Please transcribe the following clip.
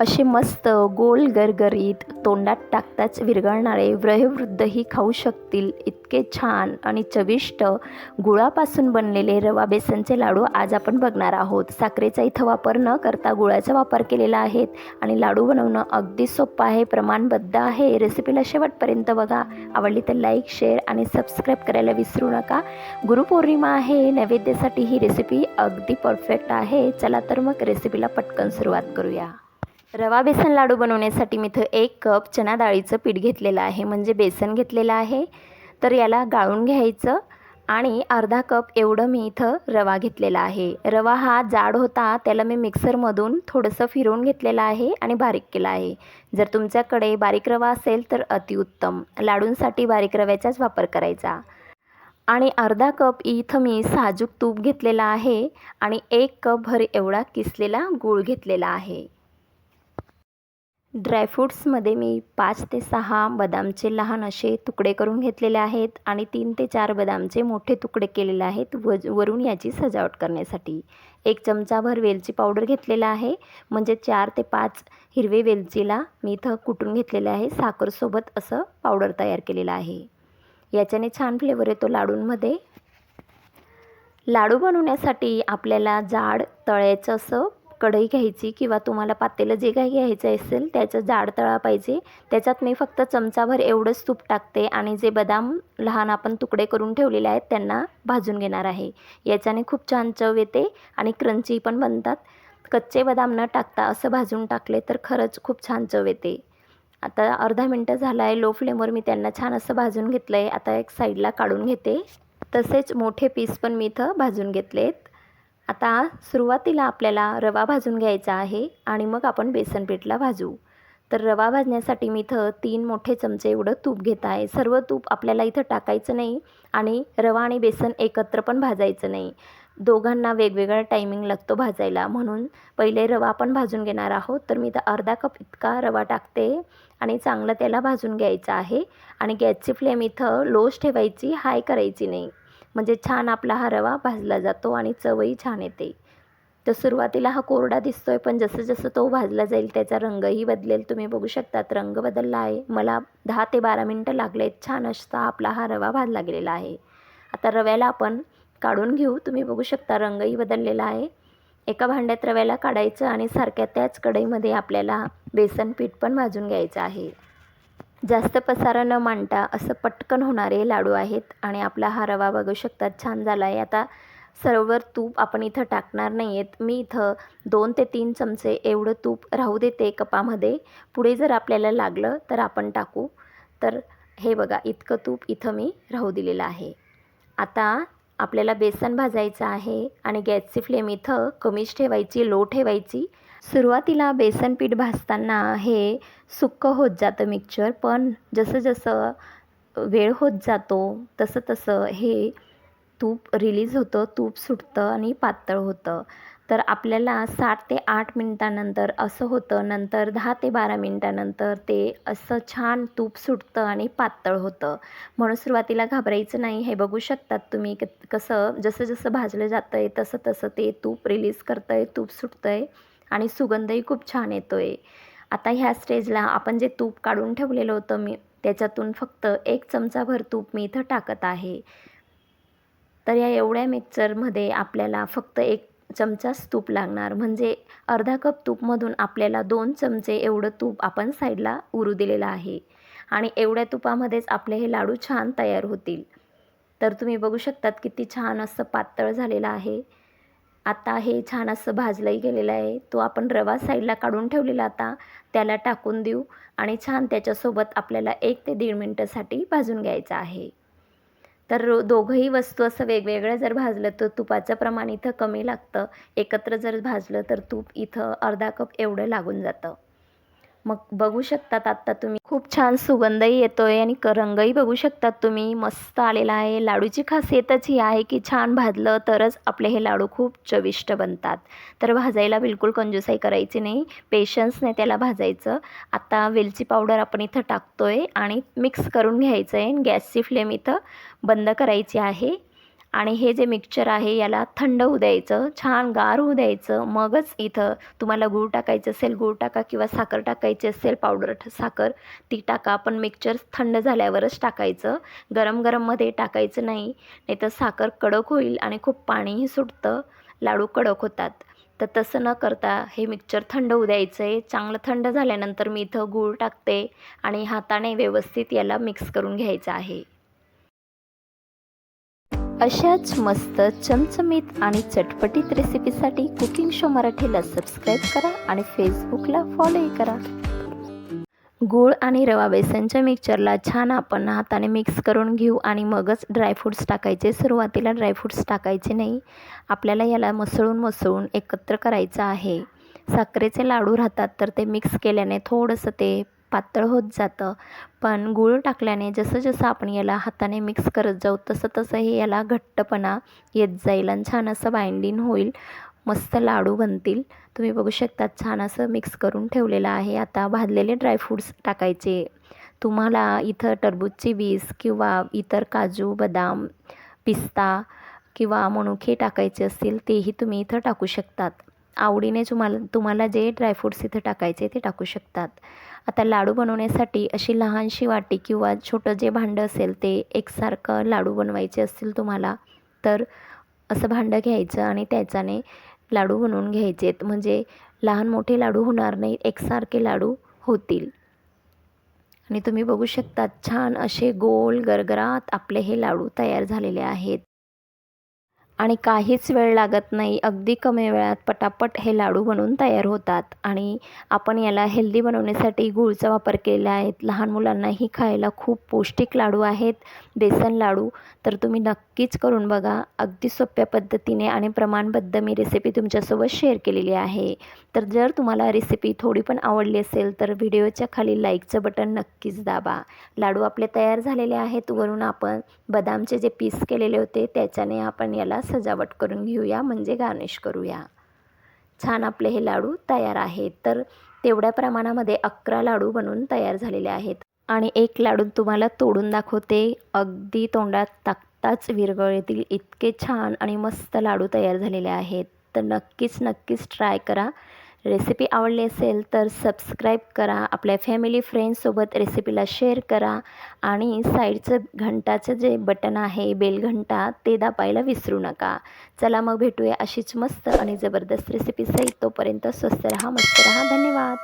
असे मस्त गोल गरगरीत तोंडात टाकताच विरघळणारे वयोवृद्धही खाऊ शकतील. इतके छान आणि चविष्ट गुळापासून बनलेले रवा बेसनचे लाडू आज आपण बघणार आहोत. साखरेचा इथं वापर न करता गुळाचा वापर केलेला आहे आणि लाडू बनवणं अगदी सोपं आहे प्रमाणबद्ध आहे. रेसिपीला शेवटपर्यंत बघा. आवडली तर लाईक शेअर आणि सबस्क्राईब करायला विसरू नका. गुरुपौर्णिमा आहे. नैवेद्यासाठी ही रेसिपी अगदी परफेक्ट आहे. चला तर मग रेसिपीला पटकन सुरुवात करूया. रवा बेसन लाडू बनवण्यासाठी मी इथं एक कप चना डाळीचं पीठ घेतलेलं आहे. म्हणजे बेसन घेतलेलं आहे. तर याला गाळून घ्यायचं आणि अर्धा कप एवढं मी इथं रवा घेतलेला आहे. रवा हा जाड होता त्याला मी मिक्सरमधून थोडंसं फिरवून घेतलेलं आहे आणि बारीक केलं आहे. जर तुमच्याकडे बारीक रवा असेल तर अतिउत्तम लाडूंसाठी बारीक रव्याचाच वापर करायचा. आणि अर्धा कप इथं मी साजूक तूप घेतलेला आहे आणि एक कप भर एवढा किसलेला गूळ घेतलेला आहे. ड्रायफ्रूट्समध्ये मी पाच ते सहा बदामचे लहान असे तुकडे करून घेतलेले आहेत आणि तीन ते चार बदामचे मोठे तुकडे केलेले आहेत व वरून याची सजावट करण्यासाठी. एक चमचाभर वेलची पावडर घेतलेला आहे म्हणजे चार ते पाच हिरवे वेलचीला मी इथं कुटून घेतलेले आहे साखरसोबत असं पावडर तयार केलेलं आहे. याच्याने छान फ्लेवर येतो लाडूंमध्ये. लाडू बनवण्यासाठी आपल्याला जाड तळ्याचं असं कढई घ्यायची किंवा तुम्हाला पातेलं जे काही घ्यायचं असेल त्याचं जाड तळा पाहिजे. त्याच्यात मी फक्त चमचाभर एवढंच तूप टाकते आणि जे बदाम लहान आपण तुकडे करून ठेवलेले आहेत त्यांना भाजून घेणार आहे. याच्याने खूप छान चव येते आणि क्रंची पण बनतात. कच्चे बदाम न टाकता असं भाजून टाकले तर खरंच खूप छान चव येते. आता अर्धा मिनटं झाला आहे लो फ्लेमवर मी त्यांना छान असं भाजून घेतलं आहे आता एक साईडला काढून घेते. तसेच मोठे पीस पण मी इथं भाजून घेतलेत. आता सुरुवातीला आपल्याला रवा भाजून घ्यायचा आहे आणि मग आपण बेसन पीठला भाजू. तर रवा भाजण्यासाठी मी इथं तीन मोठे चमचे एवढं तूप घेत आहे. सर्व तूप आपल्याला इथं टाकायचं नाही आणि रवा आणि बेसन एकत्र पण भाजायचं नाही. दोघांना वेगवेगळा टायमिंग लागतो भाजायला. म्हणून पहिले रवा आपण भाजून घेणार आहोत. तर मी इथं अर्धा कप इतका रवा टाकते आणि चांगलं त्याला भाजून घ्यायचं आहे. आणि गॅसची फ्लेम इथं लोज ठेवायची हाय करायची नाही. म्हणजे छान आपला हा रवा भाजला जातो आणि चवही छान येते. तर सुरुवातीला हा कोरडा दिसतो आहे पण जसं जसं तो भाजला जाईल त्याचा रंगही बदलेल. तुम्ही बघू शकतात रंग बदलला आहे. मला दहा ते बारा मिनटं लागले आहेत छान असता आपला हा रवा भाजला गेलेला आहे. आता रव्याला आपण काढून घेऊ. तुम्ही बघू शकता रंगही बदललेला आहे. एका भांड्यात रव्याला काढायचं आणि सारख्या त्याच कढईमध्ये आपल्याला बेसन पीठ पण भाजून घ्यायचं आहे. जास्त पसारा न मांडता असं पटकन होणारे लाडू आहेत आणि आपला हा रवा बघू शकतात छान झाला आहे आता सर्वर तूप आपण इथं टाकणार नाही आहेत मी इथं दोन ते तीन चमचे एवढं तूप राहू देते कपामध्ये. पुढे जर आपल्याला लागलं तर आपण टाकू. तर हे बघा इतकं तूप इथं मी राहू दिलेलं आहे. आता आपल्याला बेसन भाजायचं आहे आणि गॅसची फ्लेम इथं कमीच ठेवायची लो ठेवायची. सुरुवातीला बेसन पीठ भाजताना हे सुक्कं होत जातं मिक्सचर पण जसं जसं वेळ होत जातो तसं तसं हे तूप रिलीज होतं तूप सुटतं आणि पातळ होतं. तर आपल्याला सात ते आठ मिनटानंतर असं होतं नंतर दहा ते बारा मिनटानंतर ते असं छान तूप सुटतं आणि पातळ होतं. म्हणून सुरुवातीला घाबरायचं नाही. हे बघू शकतात तुम्ही क कसं जसं जसं भाजलं जातं आहे तसं तसं ते तूप रिलीज करतं आहे तूप सुटतं आहे आणि सुगंधही खूप छान येतो आहे आता ह्या स्टेजला आपण जे तूप काढून ठेवलेलं होतं मी त्याच्यातून फक्त एक चमचाभर तूप मी इथं टाकत आहे. तर या एवढ्या मिक्सरमध्ये आपल्याला फक्त एक चमचाच तूप लागणार. म्हणजे अर्धा कप तूपमधून आपल्याला दोन चमचे एवढं तूप आपण साईडला उरू दिलेलं आहे. आणि एवढ्या तुपामध्येच आपले हे लाडू छान तयार होतील. तर तुम्ही बघू शकतात किती छान असं पातळ झालेलं आहे. आता हे छान असं भाजलंही गेलेलं आहे. तो आपण रवा साईडला काढून ठेवलेला आता. त्याला टाकून देऊ आणि छान त्याच्यासोबत आपल्याला एक ते दीड मिनटासाठी भाजून घ्यायचं आहे. तर दोघंही वस्तू असं वेगवेगळं जर भाजलं तर तुपाचं प्रमाण इथं कमी लागतं. एकत्र जर भाजलं तर तूप इथं अर्धा कप एवढं लागून जातं. मग बघू शकतात आत्ता तुम्ही. खूप छान सुगंधही येतो आहे आणि क रंगही बघू शकतात तुम्ही. मस्त आलेला आहे. लाडूची खासियतच ही आहे की छान भाजलं तरच आपले हे लाडू खूप चविष्ट बनतात. तर भाजायला बिलकुल कंजूसाई करायची नाही. पेशन्सने त्याला भाजायचं. आता वेलची पावडर आपण इथं टाकतो आहे आणि मिक्स करून घ्यायचं आहे गॅसची फ्लेम इथं बंद करायची आहे. आणि हे जे मिक्सचर आहे याला थंड होऊ द्यायचं छान गार होऊ द्यायचं मगच इथं तुम्हाला गूळ टाकायचं असेल गूळ टाका किंवा साखर टाकायची असेल पावडर साखर ती टाका. पण मिक्सचर थंड झाल्यावरच टाकायचं. गरम गरममध्ये टाकायचं नाही. नाही तर साखर कडक होईल आणि खूप पाणीही सुटतं. लाडू कडक होतात. तर तसं न करता हे मिक्सचर थंड होऊ द्यायचं आहे चांगलं थंड झाल्यानंतर मी इथं गूळ टाकते आणि हाताने व्यवस्थित याला मिक्स करून घ्यायचं आहे. अशाच मस्त चमचमीत आणि चटपटीत रेसिपीसाठी कुकिंग शो मराठीला सबस्क्राईब करा आणि फेसबुकला फॉलोही करा. गूळ आणि रवा बेसनच्या मिक्सरला छान आपण हाताने मिक्स करून घेऊ आणि मगच ड्रायफ्रूट्स टाकायचे. सुरुवातीला ड्रायफ्रूट्स टाकायचे नाही. आपल्याला याला मसळून मसळून एकत्र करायचं आहे. साखरेचे लाडू राहतात तर ते मिक्स केल्याने थोडंसं ते पातळ होत जातं. पण गूळ टाकल्याने जसं जसं आपण याला हाताने मिक्स करत जाऊ तसं तसं हे याला घट्टपणा येत जाईल आणि छान असं बाइंडिंग होईल. मस्त लाडू बनतील. तुम्ही बघू शकता छान असं मिक्स करून ठेवलेलं आहे. आता भाजलेले ड्रायफ्रूट्स टाकायचे. तुम्हाला इथं टरबूजची बीज किंवा इतर काजू बदाम पिस्ता किंवा मनुके टाकायचे असतील तेही तुम्ही इथं टाकू शकतात. आवडीने तुम्हाला तुम्हाला जे ड्रायफ्रूट्स इथं टाकायचे ते टाकू शकतात. आता लाडू बनवण्यासाठी अशी लहानशी वाटी किंवा छोटं जे भांडं असेल ते एकसारखं लाडू बनवायचे असतील तुम्हाला तर असं भांडं घ्यायचं आणि त्याच्याने लाडू बनवून घ्यायचे. म्हणजे लहान मोठे लाडू होणार नाही एकसारखे लाडू होतील. आणि तुम्ही बघू शकता छान असे गोल गरगरात आपले हे लाडू तयार झालेले आहेत. आणि काहीच वेळ लागत नाही. अगदी कमी वेळात पटापट हे लाडू बनवून तयार होतात. आणि आपण याला हेल्दी बनवण्यासाठी गूळचा वापर केलेला आहे. लहान मुलांनाही खायला खूप पौष्टिक लाडू आहेत. बेसन लाडू तर तुम्ही नक्कीच करून बघा. अगदी सोप्या पद्धतीने आणि प्रमाणबद्ध मी रेसिपी तुमच्यासोबत शेअर केलेली आहे. तर जर तुम्हाला रेसिपी थोडी पण आवडली असेल तर व्हिडिओच्या खाली लाईकचं बटन नक्कीच दाबा. लाडू आपले तयार झालेले आहेत. वरून आपण बदामचे जे पीस केलेले होते त्याच्याने आपण याला सजावट करून घेऊया म्हणजे गार्निश करूया. छान आपले हे लाडू तयार आहेत. तर तेवढ्या प्रमाणामध्ये अकरा लाडू बनवून तयार झालेले आहेत. आणि एक लाडू तुम्हाला तोडून दाखवते. अगदी तोंडात टाकताच विरगळ येतील. इतके छान आणि मस्त लाडू तयार झालेले आहेत. तर नक्कीच नक्कीच ट्राय करा. रेसिपी आवडली असेल तर सबस्क्राईब करा. आपल्या फॅमिली फ्रेंड्ससोबत रेसिपीला शेअर करा. आणि साईडचं घंटाचं जे बटन आहे बेलघंटा ते दाबायला विसरू नका. चला मग भेटूया अशीच मस्त आणि जबरदस्त रेसिपी सहित तोपर्यंत स्वस्त रहा मस्त रहा. धन्यवाद.